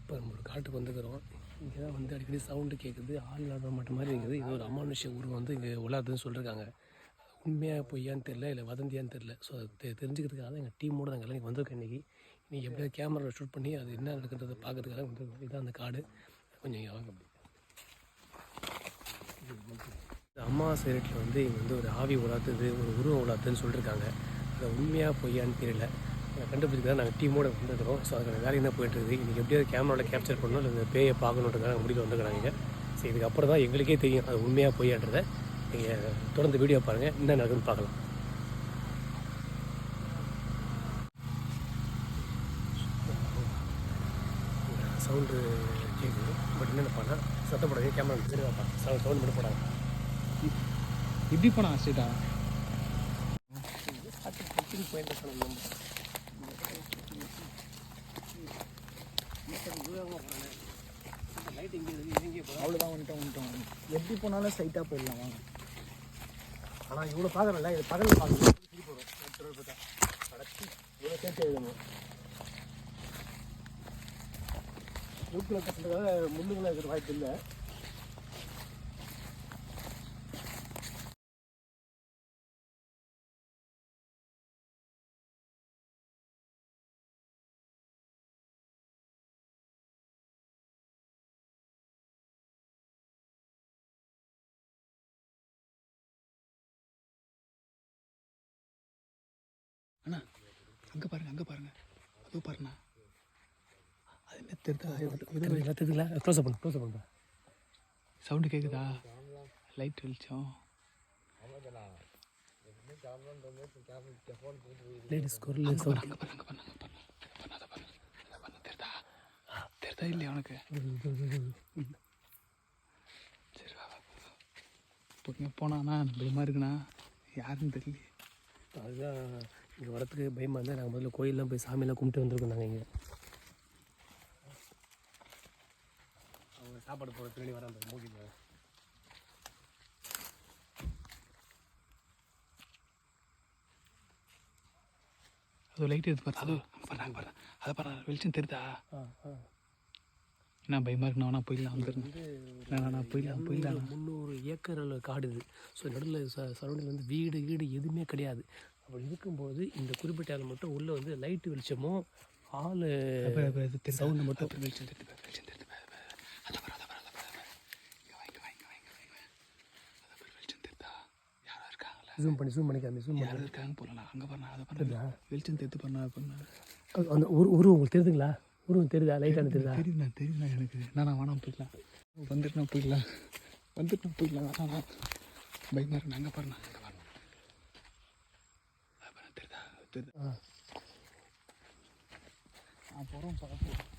இப்போ நம்ம ஒரு காட்டுக்கு வந்துக்கிறோம். இங்கே தான் வந்து அடிக்கடி சவுண்டு கேட்குது ஆள் விளாட மாட்ட மாதிரி இருக்குது. இது ஒரு அமானுஷ உருவம் வந்து இங்கே உலாதுன்னு சொல்லியிருக்காங்க உண்மையாக பொய்யான்னு தெரில இல்லை வதந்தியான்னு தெரில ஸோ அது தெ தெரிஞ்சுக்கிறதுக்காக தான் எங்கள் டீமோட நாங்கள் எல்லாம் வந்திருக்கோம் இன்றைக்கி இன்றைக்கி எப்படியாவது கேமராவில் ஷூட் பண்ணி அது என்ன நடக்குன்றதை பார்க்குறதுக்காக வந்து இதுதான் அந்த காடு. கொஞ்சம் இங்கே வாங்க. அம்மா சேரட்டில் வந்து இங்கே வந்து ஒரு ஆவி உலாத்துது ஒரு உருவம் உலாத்துன்னு சொல்லியிருக்காங்க அதை உண்மையாக பொய்யான்னு தெரியல. கண்டுபிடிச்சி தான் நாங்கள் டீமோட வந்துருக்கிறோம். ஸோ அதுக்கான வேலை என்ன போயிட்டு இருக்குது இன்றைக்கி எப்படியாவது கேமராவில் கேப்சர் பண்ணணும் இல்லை இந்த பேயை பார்க்கணுன்றதுக்காக முடிவு வந்துருக்காங்க சரி இதுக்கப்புறம் தான் எங்களுக்கே தெரியும் அது உண்மையாக பொய்யான்றதை. நீங்கள் தொடர்ந்து வீடியோ பாருங்கள் என்ன நடக்குதுன்னு பார்க்கலாம். சவுண்டு கேட்குது பட் என்னென்ன பண்ணால் சத்தப்படாதே கேமரா சரிவாப்பா சவுண்ட் சவுண்ட் மட்டும் போடாது எப்படி போனா ஸ்ட்ரீட்டா இங்கே போகிறோம் அவ்வளோதான் வந்துட்டோம் வந்துட்டோம் எப்படி போனாலும் ஸ்ட்ரைட்டாக போயிடலாம் வாங்க. ஆனால் இவ்வளோ பார்க்குறல இது பகல் பார்க்கணும் திருப்பி போகிறோம் மற்றொரு பார்த்தா கடைசி இவ்வளோ சேர்த்து எழுதணும். முள்ளுங்களாக இருக்கிற வாய்ப்பு இல்லை. அண்ணா அங்கே பாருங்க அங்கே பாருங்க. அதோ பாருண்ணா. அது என்ன தெரியுதா எல்லாத்துக்குல க்ளோஸ் பண்ணு க்ளோஸ் பண்ணு. சவுண்டு கேட்குதா லைட் வெளிச்சம். லேடிஸ் குரல் அங்கே பாரு அங்கே பாரு அங்கே பாரு அங்கே பாரு அங்கே பாரு அதை பாரு அதை பாரு தெரியுதா தெரியுதா இல்லையா உனக்கு? சரி. இப்போ போனாண்ணா பயமாக இருக்குண்ணா யாருன்னு தெரியல அதுதான் இங்கே வரத்துக்கு பயமாக இருந்தால் நாங்கள் முதல்ல கோயிலெலாம் போய் சாமியெல்லாம் கும்பிட்டு வந்திருக்கோம் நாங்கள் இங்கே. அவங்க சாப்பாடு போகிற பின்னாடி வராங்க மூடி அதோ லைட் எடுத்து பாரு அதோ அங்கே பாரு அங்கே பாரு. அதை பாரு வெளிச்சம் தெரியுதா? ஆ ஆ. என்ன பயமாக இருக்குண்ணா வேணா போயிடலாம் வந்துருங்க நான் போயிடலாம் போயிடலாம் முந்நூறு ஏக்கர் அளவு காடு இது ஸோ நடுவில் ச சரௌண்டில் வந்து வீடு வீடு எதுவுமே கிடையாது அப்படி இருக்கும்போது இந்த குறிப்பிட்ட ஆள் மட்டும் உள்ளே வந்து லைட்டு வெளிச்சமோ ஆள் சவுண்டு மட்டும் வெளிச்சம் தெரியுது வெளிச்சம் தெரியுது? ஜூம் பண்ணி ஜூம் பண்ணி காமி ஜூம் யாரோ இருக்காங்க நான் அங்க நான் அதை. தெரியுதா? வெளிச்சம் நான் பண்ண. பண்ணி அந்த உரு உருவம் உங்களுக்கு தெரியுதுங்களா உருவம் தெரியுதா லைட்டான தெரியுதா தெரியுதுண்ணா, தெரியுதுண்ணா எனக்கு. நான் வேணாம் போயிடலாம். வந்துட்டு நான் போயிடலாம். வந்துட்டு நான் போயிடலாம், வேணாம், வேணாம். பயமா இருக்கு, நான் அங்க பாரு, நான் அங்க. அதை பாரு, தெரியுதா? தெரியுதா? ஆ நான் போறோம், பக்கத்துல.